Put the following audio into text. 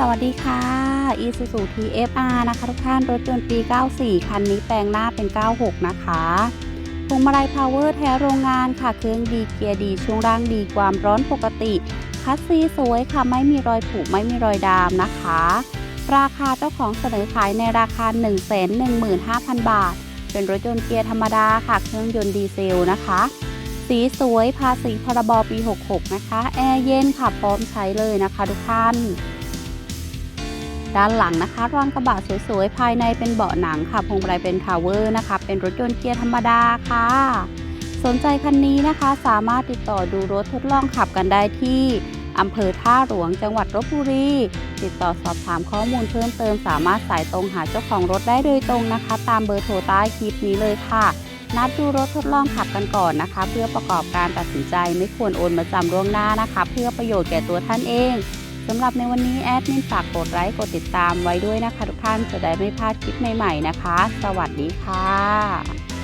สวัสดีค่ะ Isuzu TFR นะคะทุกท่าน รถยนต์ปี 94 คันนี้แปลงหน้าเป็น 96 นะคะพวงมาลัยพาวเวอร์แท้โรงงานค่ะ เครื่องดีเกียร์ดี ช่วงล่างดีความร้อนปกติ คัสซีสวยค่ะ ไม่มีรอยผุไม่มีรอยดามนะคะ ราคาเจ้าของเสนอขายในราคา 115,000 บาท เป็นรถยนต์เกียร์ธรรมดาค่ะ เครื่องยนต์ดีเซลนะคะ สีสวยภาษีพรบปี 66 นะคะ แอร์เย็นค่ะพร้อมใช้เลยนะคะทุกท่าน ด้านหลังนะคะรางกระบะสวยๆ ภายในเป็นเบาะหนังค่ะพวงมาลัยเป็นพาวเวอร์นะคะ เป็นรถยนต์เกียร์ธรรมดาค่ะ สนใจคันนี้นะคะสามารถติดต่อดูรถทดลองขับกันได้ที่อำเภอท่าหลวงจังหวัดลบบุรี ติดต่อสอบถามข้อมูลเพิ่มเติม สามารถสายตรงหาเจ้าของรถได้โดยตรงนะคะ ตามเบอร์โทรใต้คลิปนี้เลยค่ะ นัดดูรถทดลองขับกันก่อนนะคะ เพื่อประกอบการตัดสินใจไม่ควรโอนมาจำล่วงหน้านะคะ เพื่อประโยชน์แก่ตัวท่านเอง สำหรับในวันนี้แอดมินฝากกดไลค์กดติดตามไว้ด้วยนะคะ ทุกท่านจะได้ไม่พลาดคลิปใหม่ๆนะคะ สวัสดีค่ะ